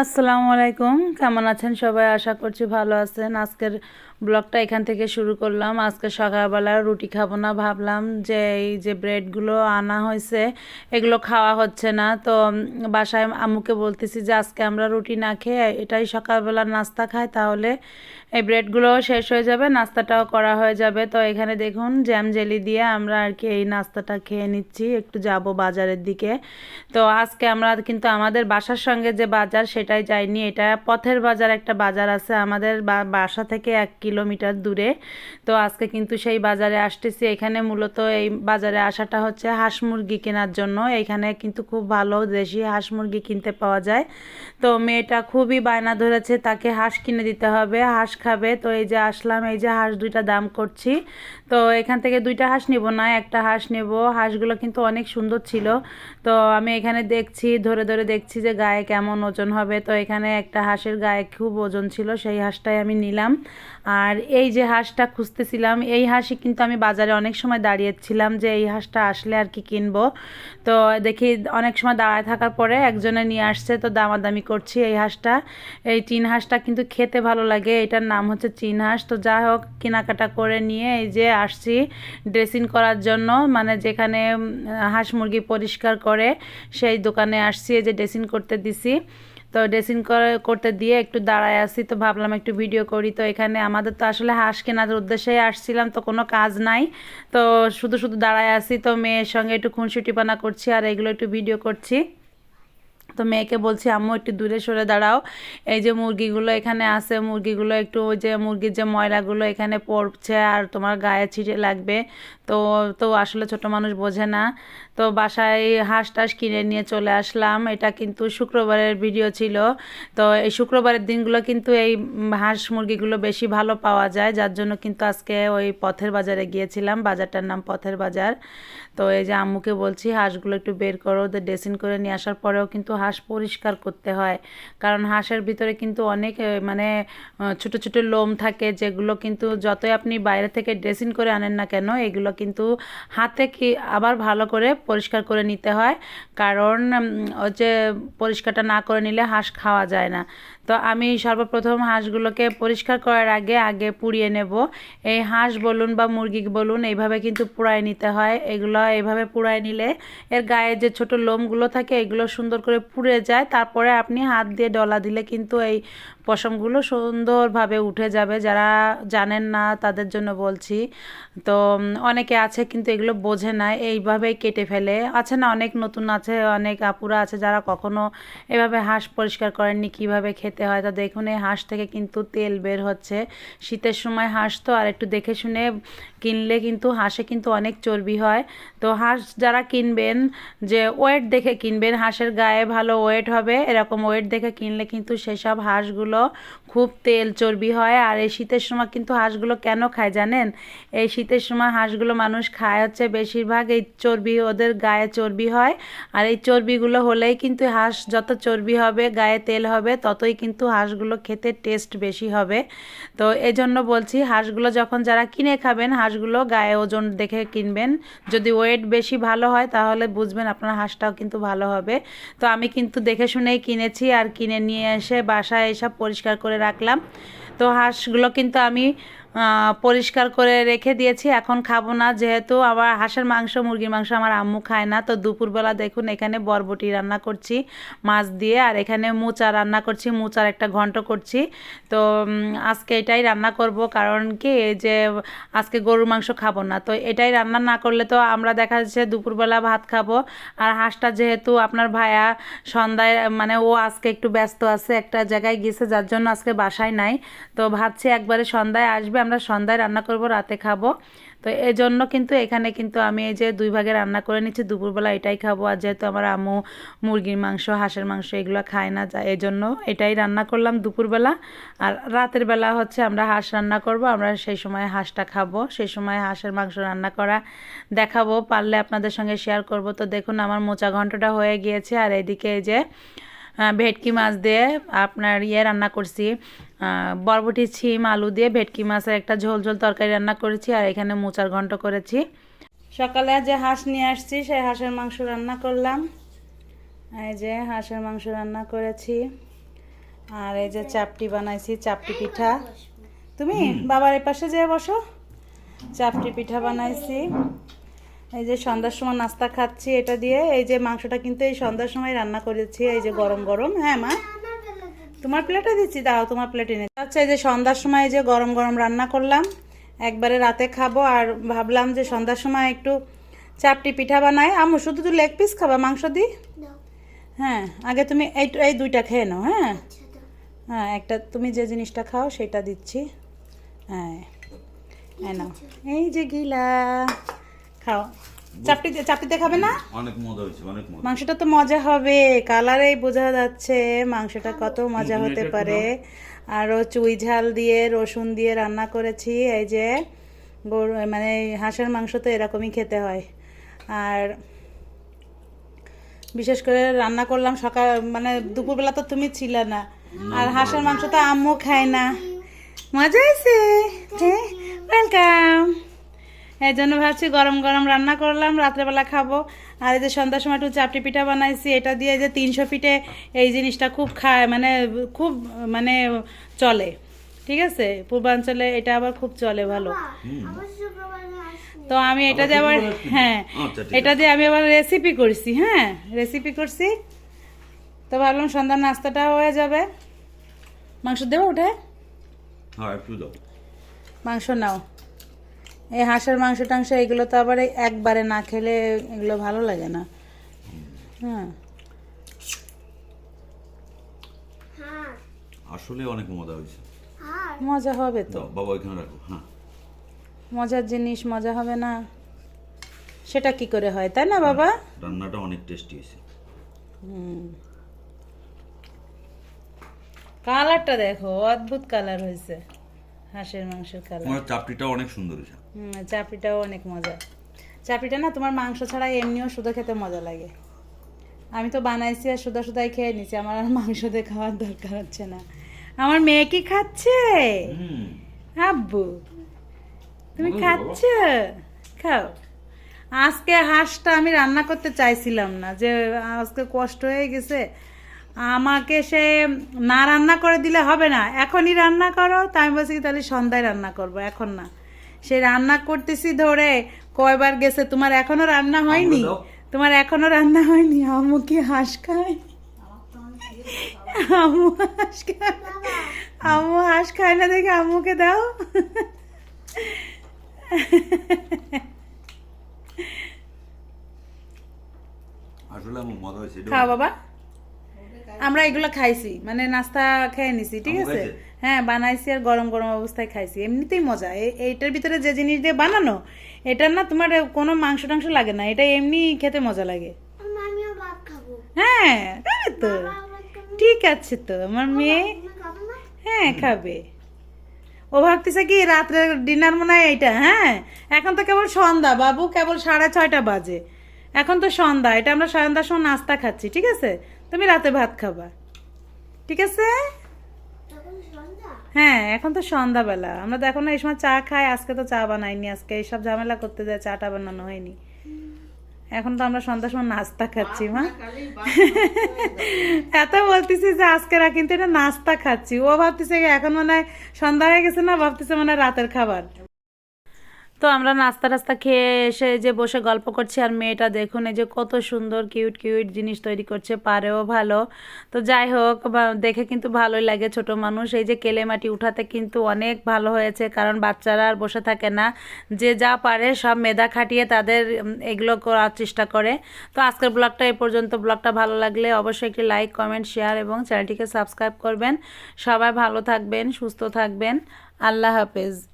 আসসালামু আলাইকুম। কেমন আছেন সবাই? আশা করছি ভালো আছেন। আজকের ব্লগটা এখান থেকে শুরু করলাম। আজকে সকালবেলা রুটি খাব না, ভাবলাম যে এই যে ব্রেডগুলো আনা হয়েছে, এগুলো খাওয়া হচ্ছে না। তো বাসায় আম্মুকে বলতেছি যে আজকে আমরা রুটি না খেয়ে এটাই সকালবেলা নাস্তা খাই, তাহলে এই ব্রেডগুলোও শেষ হয়ে যাবে, নাস্তাটাও করা হয়ে যাবে। তো এখানে দেখুন, জ্যাম জেলি দিয়ে আমরা আর কি এই নাস্তাটা খেয়ে নিচ্ছি, একটু যাব বাজারের দিকে। তো আজকে আমরা কিন্তু আমাদের বাসার সঙ্গে যে বাজার, সেটাই যাইনি। এটা পথের বাজার একটা বাজার আছে, আমাদের বাসা থেকে এক কিলোমিটার দূরে। তো আজকে কিন্তু সেই বাজারে আসতেছি। এখানে মূলত এই বাজারে আসাটা হচ্ছে হাঁস মুরগি কেনার জন্য। এখানে কিন্তু খুব ভালো দেশি হাঁস মুরগি কিনতে পাওয়া যায়। তো মেয়েটা খুবই বায়না ধরেছে, তাকে হাঁস কিনে দিতে হবে, হাঁস খাবে। তো এই যে আসলাম, এই যে হাঁস দুইটা দাম করছি। তো এখান থেকে দুইটা হাঁস নিব না, একটা হাঁস নেব। হাঁসগুলো কিন্তু অনেক সুন্দর ছিল। তো আমি এখানে দেখছি, ধরে ধরে দেখছি যে গায়ে কেমন ওজন হবে। তো এখানে একটা হাঁসের গায়ে খুব ওজন ছিল, সেই হাঁসটাই আমি নিলাম। আর এই যে হাঁসটা খুঁজতেছিলাম, এই হাঁসই কিন্তু আমি বাজারে অনেক সময় দাঁড়িয়েছিলাম যে এই হাঁসটা আসলে আর কি কিনবো। তো দেখি অনেক সময় দাঁড়ায় থাকার পরে একজনে নিয়ে আসছে, তো দামাদামি করছি এই হাঁসটা। এই চীন হাঁসটা কিন্তু খেতে ভালো লাগে, এটার নাম হচ্ছে চীন হাঁস। তো যা হোক, কেনাকাটা করে নিয়ে এই যে আসছি ড্রেসিং করার জন্য। মানে যেখানে হাঁস মুরগি পরিষ্কার করে সেই দোকানে আসছি, এই যে ড্রেসিং করতে দিছি। তো ড্রেসিং করতে দিয়ে একটু দাঁড়ায় আসি তো ভাবলাম একটু ভিডিও করি। তো এখানে আমাদের তো আসলে হাঁস কেনার উদ্দেশ্যেই আসছিলাম, তো কোনো কাজ নাই। তো শুধু শুধু দাঁড়ায় আসি তো মেয়ের সঙ্গে একটু খুনসুটিপানা করছি আর এগুলো একটু ভিডিও করছি। তো মেয়েকে বলছি, আম্মু, একটু দূরে সরে দাঁড়াও। এই যে মুরগিগুলো এখানে আছে, মুরগিগুলো একটু ওই যে মুরগির যে ময়লাগুলো এখানে পড়ছে আর তোমার গায়ে ছিটে লাগবে। তো তো আসলে ছোট মানুষ বোঝে না। তো বাসায় হাঁস টাস কিনে নিয়ে চলে আসলাম। এটা কিন্তু শুক্রবারের ভিডিও ছিল। তো এই শুক্রবারের দিনগুলো কিন্তু এই হাঁস মুরগিগুলো বেশি ভালো পাওয়া যায়। যার জন্য কিন্তু আজকে ওই পথের বাজারে গিয়েছিলাম। বাজারটার নাম পথের বাজার। তো এই যে আম্মুকে বলছি, হাঁসগুলো একটু বের করো, ওদের ড্রেসিং করে নিয়ে আসার পরেও কিন্তু হাঁস পরিষ্কার করতে হয়। কারণ হাঁসের ভিতরে কিন্তু অনেক মানে ছোট ছোট লোম থাকে, যেগুলো কিন্তু যতই আপনি বাইরে থেকে ড্রেসিং করে আনেন না কেন, এগুলো কিন্তু হাতে কি আবার ভালো করে পরিষ্কার করে নিতে হয়। কারণ হচ্ছে পরিষ্কারটা না করে নিলে হাঁস খাওয়া যায় না। তো আমি সর্বপ্রথম হাঁসগুলোকে পরিষ্কার করার আগে আগে পুড়িয়ে নেব। এই হাঁস বলুন বা মুরগি বলুন, এইভাবে কিন্তু পুড়ায় নিতে হয়। এগুলো এইভাবে পুড়ায় নিলে এর গায়ে যে ছোট লোমগুলো থাকে, এগুলো সুন্দর করে পুড়ে যায়। তারপরে আপনি হাত দিয়ে ডলা দিলে কিন্তু এই পশমগুলো সুন্দরভাবে উঠে যাবে। যারা জানেন না, তাদের জন্য বলছি। তো অনেকে আছে কিন্তু এগুলো বোঝে না এইভাবেই কেটে ফেলে। আছে না, অনেক নতুন আছে, অনেক আপুরা আছে যারা কখনো এভাবে হাঁস পরিষ্কার করেননি, কীভাবে খেতে হয়। তা দেখুন, এই হাঁস থেকে কিন্তু তেল বের হচ্ছে। শীতের সময় হাঁস তো আর একটু দেখে শুনে কিনলে কিন্তু হাঁসে কিন্তু অনেক চর্বি হয়। তো হাঁস যারা কিনবেন, যে ওয়েট দেখে কিনবেন, হাঁসের গায়ে ভালো ওয়েট হবে, এরকম ওয়েট দেখে কিনলে কিন্তু সেসব হাঁসগুলো খুব তেল চর্বি হয়। আর এই শীতের সময় কিন্তু হাঁসগুলো কেন খায় জানেন? এই শীতের সময় হাঁসগুলো মানুষ খায় হচ্ছে বেশিরভাগ এই চর্বি, ওদের গায়ে চর্বি হয়। আর এই চর্বিগুলো হলেই কিন্তু হাঁস যত চর্বি হবে, গায়ে তেল হবে, ততই কিন্তু হাঁসগুলো খেতে টেস্ট বেশি হবে। তো এজন্য বলছি, হাঁসগুলো যখন যারা কিনে খাবেন, হাঁসগুলো গায়ে ওজন দেখে কিনবেন। যদি ওয়েট বেশি ভালো হয়, তাহলে বুঝবেন আপনার হাঁসটাও কিন্তু ভালো হবে। তো আমি কিন্তু দেখে শুনেই কিনেছি আর কিনে নিয়ে এসে বাসায় এসব পরিষ্কার করে রাখলাম। তো হাঁসগুলো কিন্তু আমি পরিষ্কার করে রেখে দিয়েছি। এখন খাব না, যেহেতু আবার হাঁসের মাংস, মুরগির মাংস আমার আম্মু খায় না। তো দুপুরবেলা দেখুন, এখানে বরবটি রান্না করছি, মাছ দিয়ে, আর এখানে মোচা রান্না করছি, মোচার একটা ঘন্ট করছি। তো আজকে এটাই রান্না করব, কারণ কি যে আজকে গরুর মাংস খাব না। তো এটাই রান্না না করলে তো আমরা দেখা যাচ্ছে দুপুরবেলা ভাত খাব। আর হাঁসটা যেহেতু আপনার ভাইয়া সন্ধ্যায় মানে ও আজকে একটু ব্যস্ত আছে, একটা জায়গায় গেছে, যার জন্য আজকে বাসায় নাই। তো ভাবছি একবারে সন্ধ্যায় আসবে আমরা সন্ধ্যায় রান্না করব, রাতে খাব। তো এই জন্য কিন্তু এখানে কিন্তু আমি এই যে দুই ভাগে রান্না করে নিচ্ছি। দুপুরবেলা এটাই খাব। আর যেহেতু আমার আম্মু মুরগির মাংস, হাঁসের মাংস এগুলো খায় না এই জন্য এটাই রান্না করলাম দুপুরবেলা। আর রাতের বেলা হচ্ছে আমরা হাঁস রান্না করব। আমরা সেই সময় হাঁসটা খাব। সেই সময় হাঁসের মাংস রান্না করা দেখাবো। পারলে আপনাদের সঙ্গে শেয়ার করব। তো দেখুন আমার মোচা ঘন্টটা হয়ে গিয়েছে। আর এদিকে এই যে ভেটকি মাছ দিয়ে আপনার ইয়ে রান্না করছি। বরবটি, ছিম, আলু দিয়ে ভেটকি মাছের একটা ঝোল ঝোল তরকারি রান্না করেছি আর এখানে মোচার ঘন্ট করেছি। সকালে যে হাঁস নিয়ে আসছি, সেই হাঁসের মাংস রান্না করলাম। এই যে হাঁসের মাংস রান্না করেছি। আর এই যে চাপটি বানাইছি, চাপটি পিঠা। তুমি বাবার এই পাশে যেয়ে বসো। চাপটি পিঠা বানাইছি। এই যে সন্ধ্যার সময় নাস্তা খাচ্ছি এটা দিয়ে। এই যে মাংসটা কিন্তু এই সন্ধ্যার সময় রান্না করেছি, এই যে গরম গরম। হ্যাঁ মা? তোমার প্লেটে দিচ্ছি দাও তোমার প্লেটে নিয়ে আচ্ছা এই যে সন্ধ্যার সময় যে গরম গরম রান্না করলাম একবারে রাতে খাব আর ভাবলাম যে সন্ধ্যার সময় একটু চাপটি পিঠা বানাই। আমু শুধু তুই লেগ পিস খাবা মাংস দি হ্যাঁ আগে তুমি এই এই দুইটা খেয়ে নাও হ্যাঁ? হ্যাঁ একটা তুমি যে জিনিসটা খাও সেটা দিচ্ছি। হ্যাঁ হ্যাঁ নাও। এই যে গিলা। খাও। চাপটি চাপটিতে খাবে না? অনেক মজা হয়েছে অনেক মজা। মাংসটা তো মজা হবে কালারেই বোঝা যাচ্ছে মাংসটা কত মজা হতে পারে। আরও চুই ঝাল দিয়ে রসুন দিয়ে রান্না করেছি এই যে গরু মানে হাঁসের মাংস তো এরকমই খেতে হয়। আর বিশেষ করে রান্না করলাম সকাল মানে দুপুরবেলা তো তুমি ছিলে না। আর হাঁসের মাংস তো আম্মু খায় না। মজা হয়েছে হ্যাঁ ওয়েলকাম এই জন্য ভাবছি গরম গরম রান্না করলাম রাত্রেবেলা খাব। আর এই যে সন্ধ্যার সময় একটু চাপটি পিঠা বানাইছি এটা দিয়ে যে তিনশো পিঠে এই জিনিসটা খুব খায় মানে খুব মানে চলে। ঠিক আছে? পূর্বাঞ্চলে এটা আবার খুব চলে ভালো। তো আমি এটা দিয়ে আবার হ্যাঁ আচ্ছা, এটা দিয়ে আমি আবার রেসিপি করছি হ্যাঁ? রেসিপি করছি। তো ভাবলাম সন্ধ্যার নাস্তাটা হয়ে যাবে। মাংস দেবো উঠে হ্যাঁ মাংস নাও। এই হাঁসের মাংস টাংস এগুলো তো আবার একবারে না খেলে এগুলো ভালো লাগে না। হ্যাঁ। আসলে অনেক মজা হয়েছে। মজা হবে তো। বাবা এখানে রাখো হ্যাঁ। মজার জিনিস মজা হবে না। সেটা কি করে হয় তাই না বাবা? রান্নাটা অনেক টেস্টি হয়েছে। কালারটা দেখো অদ্ভুত কালার হয়েছে। হাঁসের মাংসের কালার। তোমার অনেক সুন্দর হুম অনেক মজা। চাপড়িটা না তোমার মাংস ছাড়া এমনিও শুধু খেতে মজা লাগে। আমি তো বানাইছি আর সুদা সুদাই খেয়ে নিছি আমার আর মাংস দিয়ে খাওয়ার দরকার হচ্ছে না। আমার মেয়ে কি খাচ্ছে? আব্বু তুমি খাচ্ছ? খাও। আজকে হাঁসটা আমি রান্না করতে চাইছিলাম না যে আজকে কষ্ট হয়ে গেছে। আমাকে সে না রান্না করে দিলে হবে না। এখনই রান্না করো। তাই আমি বলছি তাহলে সন্ধ্যায় রান্না করব। এখন না। সে রান্না করতেছি ধরে কয়বার গেছে তোমার এখনও রান্না হয়নি? তোমার এখনও রান্না হয়নি? আম্মু কি হাঁস খায়? আম্মু হাঁস খায় আম্মু হাঁস খায় না দেখে আমুকে দাও। আসলে মজা হয়েছে খাও বাবা। আমরা এগুলো খাইছি মানে নাস্তা খেয়ে নিছি ঠিক আছে? হ্যাঁ বানাইছি আর গরম গরম অবস্থায় খাইছি এমনিতেই মজা। এইটার ভিতরে যে জিনিস দিয়ে বানানো এটার না তোমার কোনো মাংস টাংস লাগে না এটা এমনি খেতে মজা লাগে। আমিও ভাত খাব। হ্যাঁ তো। ঠিক আছে তো আমার মেয়ে হ্যাঁ খাবে। ও ভাবতেছে কি রাত্রে ডিনার মনে হয় এইটা হ্যাঁ? এখন তো কেবল সন্ধ্যা বাবু কেবল সাড়ে ছয়টা বাজে। এখন তো সন্ধ্যা এটা আমরা সন্ধ্যার সময় নাস্তা খাচ্ছি ঠিক আছে? তুমি রাতে ভাত খাবা। ঠিক আছে? হ্যাঁ এখন তো সন্ধ্যাবেলা। আমরা তো এখন এই সময় চা খাই আজকে তো চা বানাইনি আজকে এইসব ঝামেলা করতে যায় চাটা বানানো হয়নি। এখন তো আমরা সন্ধ্যার সময় নাস্তা খাচ্ছি মা। এত বলতেছি যে আজকে কিন্তু এটা নাস্তা খাচ্ছি। ও ভাবতেছে এখন মনে সন্ধ্যা হয়ে গেছে না ভাবতেছে মানে রাতের খাবার। তো আমরা নাস্তা টাস্তা খেয়ে এসে যে বসে গল্প করছি আর মেয়েটা দেখুন এই যে কত সুন্দর, কিউট কিউট জিনিস তৈরি করছে, পারেও ভালো। তো যাই হোক দেখে কিন্তু ভালোই লাগে ছোট মানুষ। এই যে কেলে মাটি উঠাতে কিন্তু অনেক ভালো হয়েছে, কারণ বাচ্চারা আর বসে থাকে না। যে যা পারে সব মেধা খাটিয়ে তাদের এগুলো করার চেষ্টা করে। তো আজকের ব্লগটা এই পর্যন্ত। ব্লগটা ভালো লাগলে অবশ্যই একটি লাইক, কমেন্ট, শেয়ার এবং চ্যানেলটিকে সাবস্ক্রাইব করবেন। সবাই ভালো থাকবেন, সুস্থ থাকবেন। আল্লাহ হাফেজ।